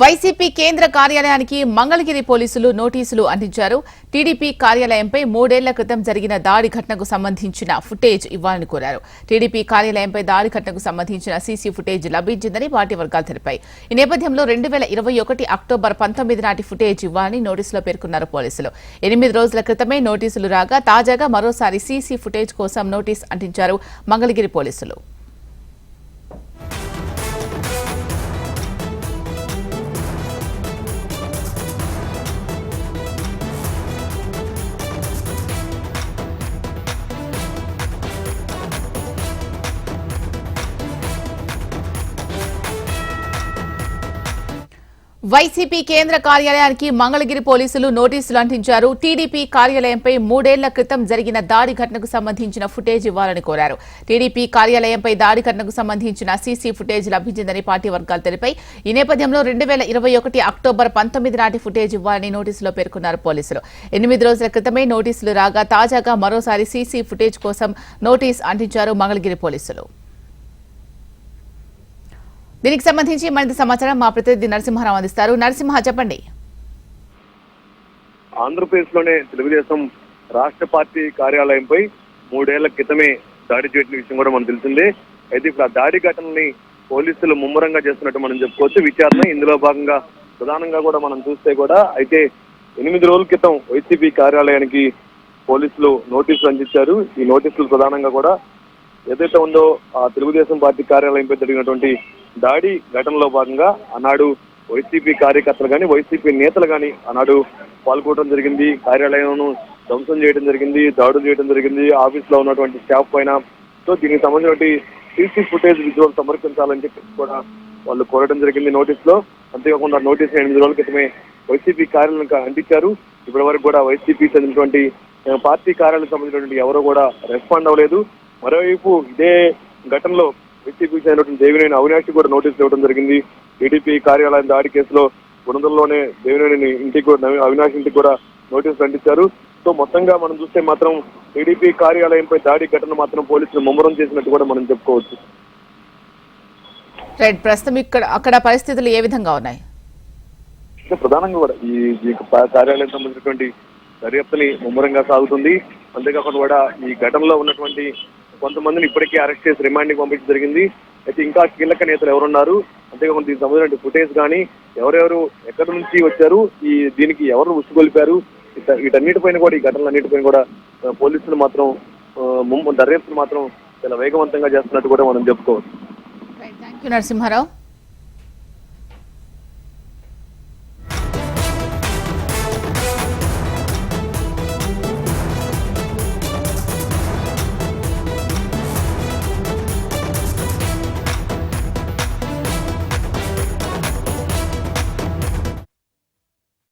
YCP కేంద్ర కార్యాలయానికి మంగళగిరి పోలీసులు నోటీసులు అందించారు. టీడీపీ కార్యాలయంపై మూడేళ్ళ క్రితం జరిగిన దాడి ఘటనకు సంబంధించిన ఫుటేజ్ ఇవ్వాలని కోరారు. టీడీపీ కార్యాలయంపై దాడి ఘటనకు సంబంధించిన సీసీ ఫుటేజ్ లభించిందని పార్టీ వర్గాలు తెలిపాయి. ఈ నేపథ్యంలో రెండు వేల ఇరవై ఒకటి అక్టోబర్ పంతొమ్మిది నాటి ఫుటేజ్ ఇవ్వాలని నోటీసులో పేర్కొన్నారు పోలీసులు. ఎనిమిది రోజుల క్రితమే నోటీసులు రాగా తాజాగా మరోసారి సీసీ ఫుటేజ్ కోసం నోటీస్ అందించారు మంగళగిరి పోలీసులు. వైసీపీ కేంద్ర కార్యాలయానికి మంగళగిరి పోలీసులు నోటీసులు అంటించారు. టీడీపీ కార్యాలయంపై మూడేళ్ళ క్రితం జరిగిన దాడి ఘటనకు సంబంధించిన ఫుటేజ్ ఇవ్వాలని కోరారు. టీడీపీ కార్యాలయంపై దాడి ఘటనకు సంబంధించిన సీసీ ఫుటేజ్ లభించిందని పార్టీ వర్గాలు తెలిపాయి. ఈ నేపథ్యంలో రెండు వేల ఇరవై ఒకటి అక్టోబర్ పంతొమ్మిది నాటి ఫుటేజ్ ఇవ్వాలని నోటీసులో పేర్కొన్నారు పోలీసులు. ఎనిమిది రోజుల క్రితమే నోటీసులు రాగా తాజాగా మరోసారి సీసీ ఫుటేజ్ కోసం నోటీస్ అంటించారు మంగళగిరి పోలీసులు. దీనికి సంబంధించి మరింత సమాచారం మా ప్రతినిధి నరసింహారావు అందిస్తారు. నరసింహ చెప్పండి. ఆంధ్రప్రదేశ్లోనే తెలుగుదేశం రాష్ట్ర పార్టీ కార్యాలయంపై మూడేళ్ళ క్రితమే దాడి చేయడం విషయం కూడా మనకు తెలిసిందే. అయితే ఇప్పుడు ఆ దాడి ఘటనని పోలీసులు ముమ్మరంగా చేస్తున్నట్టు మనం చెప్పుకోవచ్చు. విచారణ ఇందులో భాగంగా ప్రధానంగా కూడా మనం చూస్తే కూడా అయితే ఎనిమిది రోజుల క్రితం వైసీపీ కార్యాలయానికి పోలీసులు నోటీసులు అందించారు. ఈ నోటీసులు ప్రధానంగా కూడా ఏదైతే ఉందో ఆ తెలుగుదేశం పార్టీ కార్యాలయంపై జరిగినటువంటి దాడి ఘటనలో భాగంగా ఆనాడు వైసీపీ కార్యకర్తలు కానీ వైసీపీ నేతలు కానీ ఆనాడు పాల్గొనడం జరిగింది. కార్యాలయం ధ్వంసం చేయడం జరిగింది దాడులు చేయడం జరిగింది. ఆఫీస్లో ఉన్నటువంటి స్టాఫ్ పైన సో దీనికి సంబంధించిన సీసీ ఫుటేజ్ విజువల్ సమర్పించాలని చెప్పి కూడా వాళ్ళు కోరడం జరిగింది నోటీస్లో అంతేకాకుండా నోటీస్ ఎనిమిది రోజుల క్రితమే వైసీపీ కార్యాలయానికి అందించారు. ఇప్పటి వరకు కూడా వైసీపీ చెందినటువంటి పార్టీ కార్యాలయం సంబంధించినటువంటి ఎవరో కూడా రెస్పాండ్ అవ్వలేదు. మరోవైపు ఇదే ఘటనలో వైసీపీ చెందినటువంటి దేవినేని అవినాష్ కూడా నోటీసులు ఇవ్వడం జరిగింది. టీడీపీ కార్యాలయం దాడి కేసులో గుణదల్లోనే దేవినేని ఇంటికి కూడా అవినాష్ ఇంటికి కూడా నోటీసులు అందించారు సో మొత్తంగా మనం చూస్తే మాత్రం టీడీపీ కార్యాలయంపై దాడి ఘటన మాత్రం పోలీసులు ముమ్మరం చేసినట్టు కూడా మనం చెప్పుకోవచ్చు. రైట్ ప్రస్తుతం ఇక్కడ అక్కడ పరిస్థితులు ఏ విధంగా ఉన్నాయి? ప్రధానంగా కూడా ఈ కార్యాలయం సంబంధించినటువంటి దర్యాప్తుని ముమ్మరంగా సాగుతుంది. అంతేకాకుండా కూడా ఈ ఘటనలో ఉన్నటువంటి కొంతమందిని ఇప్పటికే అరెస్ట్ చేసి రిమాండ్కి పంపించడం జరిగింది. అయితే ఇంకా కీలక నేతలు ఎవరున్నారు? అంతేకాకుండా దీనికి సంబంధించిన ఫుటేజ్ కానీ ఎవరెవరు ఎక్కడి నుంచి వచ్చారు? ఈ దీనికి ఎవరు ఉసుగొలిపారు వీటన్నిటిపైన కూడా ఈ ఘటనలన్నిటిపైన కూడా పోలీసులు మాత్రం దర్యాప్తులు మాత్రం చాలా వేగవంతంగా చేస్తున్నట్టు కూడా మనం చెప్పుకోవచ్చు. Thank you Narasimharao.